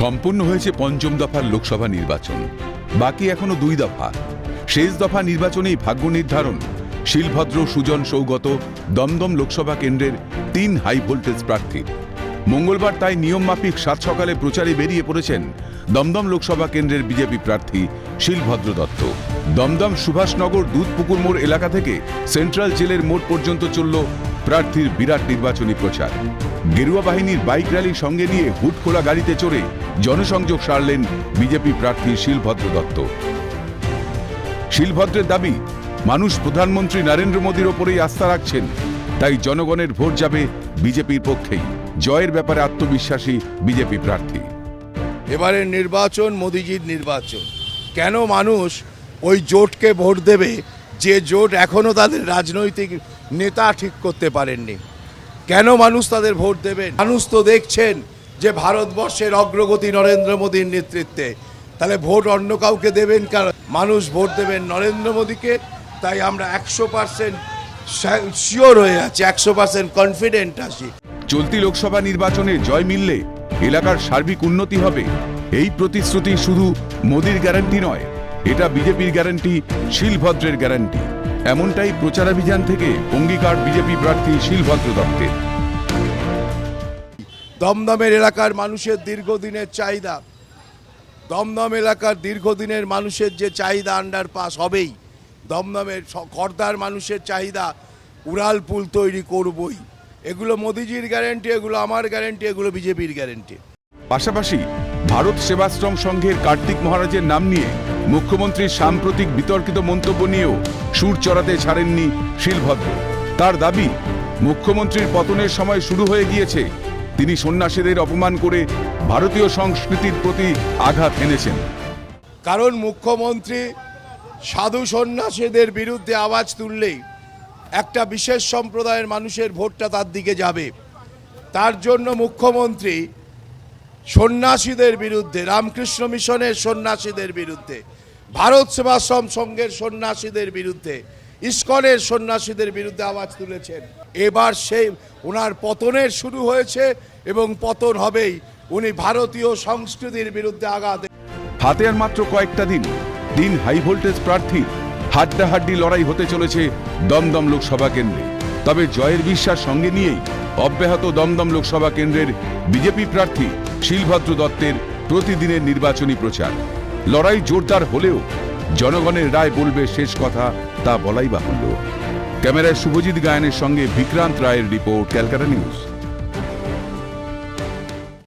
সম্পূর্ণ হয়েছে পঞ্চম দফার লোকসভা নির্বাচন। বাকি এখনও দুই দফা। শেষ দফা নির্বাচনেই ভাগ্য নির্ধারণ। শিলভদ্র, সুজন, সৌগত দমদম লোকসভা কেন্দ্রের তিন হাই ভোল্টেজ প্রার্থী। মঙ্গলবার তাই নিয়মমাফিক সাত সকালে প্রচারে বেরিয়ে পড়েছেন দমদম লোকসভা কেন্দ্রের বিজেপি প্রার্থী শিলভদ্র দত্ত। দমদম সুভাষনগর দুধপুকুর মোড় এলাকা থেকে সেন্ট্রাল জেলের মোড় পর্যন্ত চলল প্রার্থীর বিরাট নির্বাচনী প্রচার। গেরুয়া বাহিনীর বাইক র্যালি সঙ্গে নিয়ে হুট খোলা গাড়িতে চড়ে জনসংযোগ সারলেন বিজেপি প্রার্থী শিলভদ্র দত্ত। শিলভদ্রের দাবি, মানুষ প্রধানমন্ত্রী নরেন্দ্র মোদীর ওপরেই আস্থা রাখছেন, তাই জনগণের ভোট যাবে বিজেপির পক্ষেই। জয়ের ব্যাপারে আত্মবিশ্বাসী বিজেপি প্রার্থী। এবারের নির্বাচন মোদিজির নির্বাচন। কেন মানুষ ওই জোটকে ভোট দেবে যে জোট এখনও তাদের রাজনৈতিক নেতা ঠিক করতে পারেননি। কেন মানুষ তাদের ভোট দেবেন? মানুষ তো দেখছেন যে ভারতবর্ষের অগ্রগতি নরেন্দ্র মোদীর নেতৃত্বে। তাহলে ভোট অন্য কাউকে দেবেন কারণ মানুষ ভোট দেবেন নরেন্দ্র মোদীকে। তাই আমরা একশো পার্সেন্ট শিওর হয়ে আছি, একশো পার্সেন্ট কনফিডেন্ট আছি। চলতি লোকসভা নির্বাচনে জয় মিললে এলাকার সার্বিক উন্নতি হবে। এই প্রতিশ্রুতি শুধু মোদির গ্যারান্টি নয় এটা বিজেপির গ্যারান্টি শিলভদ্রের গ্যারান্টি এমনটাই প্রচারাভিযান থেকে অঙ্গীকার বিজেপি প্রার্থী শিলভদ্র দত্তের দমদমের এলাকার মানুষের দীর্ঘদিনের চাহিদা। দমদম এলাকার দীর্ঘদিনের মানুষের যে চাহিদা আন্ডারপাস হবেই। দমদমের খর্দার মানুষের চাহিদা উড়াল পুল তৈরি করবই। এগুলো মোদিজির গ্যারেন্টি এগুলো আমার গ্যারেন্টি এগুলো বিজেপির গ্যারেন্টি পাশাপাশি ভারত সেবাশ্রম সংঘের কার্তিক মহারাজের নাম নিয়ে মুখ্যমন্ত্রীর সাম্প্রতিক বিতর্কিত মন্তব্য নিয়েও সুর চড়াতে ছাড়েননি শিলভদ্র। তার দাবি, মুখ্যমন্ত্রীর পতনের সময় শুরু হয়ে গিয়েছে। তিনি সন্ন্যাসীদের অপমান করে ভারতীয় সংস্কৃতির প্রতি আঘাত এনেছেন। কারণ মুখ্যমন্ত্রী সাধু সন্ন্যাসীদের বিরুদ্ধে আওয়াজ তুললেই একটা বিশেষ সম্প্রদায়ের মানুষের ভোটটা তার দিকে যাবে। তার জন্য মুখ্যমন্ত্রী সন্ন্যাসীদের বিরুদ্ধে, রামকৃষ্ণ মিশনের সন্ন্যাসীদের বিরুদ্ধে, ভারত সেবাশ্রম সংঘের সন্ন্যাসীদের বিরুদ্ধে, ইস্কনের সন্ন্যাসীদের বিরুদ্ধে আওয়াজ তুলেছেন। এবার সেই ওনার পতনের শুরু হয়েছে এবং পতন হবেই। উনি ভারতীয় সংস্কৃতির বিরুদ্ধে আঘাত হাতে আর মাত্র কয়েকটা দিন দিন হাই ভোল্টেজ প্রার্থীর হাড্ডাহাড্ডি লড়াই হতে চলেছে দমদম লোকসভা কেন্দ্রে। তবে জয়ের বিশ্বাস সঙ্গে নিয়েই অব্যাহত দমদম লোকসভা কেন্দ্রের বিজেপি প্রার্থী শিলভদ্র দত্তের প্রতিদিনের নির্বাচনী প্রচার। লড়াই জোরদার হলেও জনগণের রায় বলবে শেষ কথা তা বলাই বাহুল্য। ক্যামেরায় শুভজিৎ গায়নের সঙ্গে বিক্রান্ত রায়ের রিপোর্ট ক্যালকাটা নিউজ।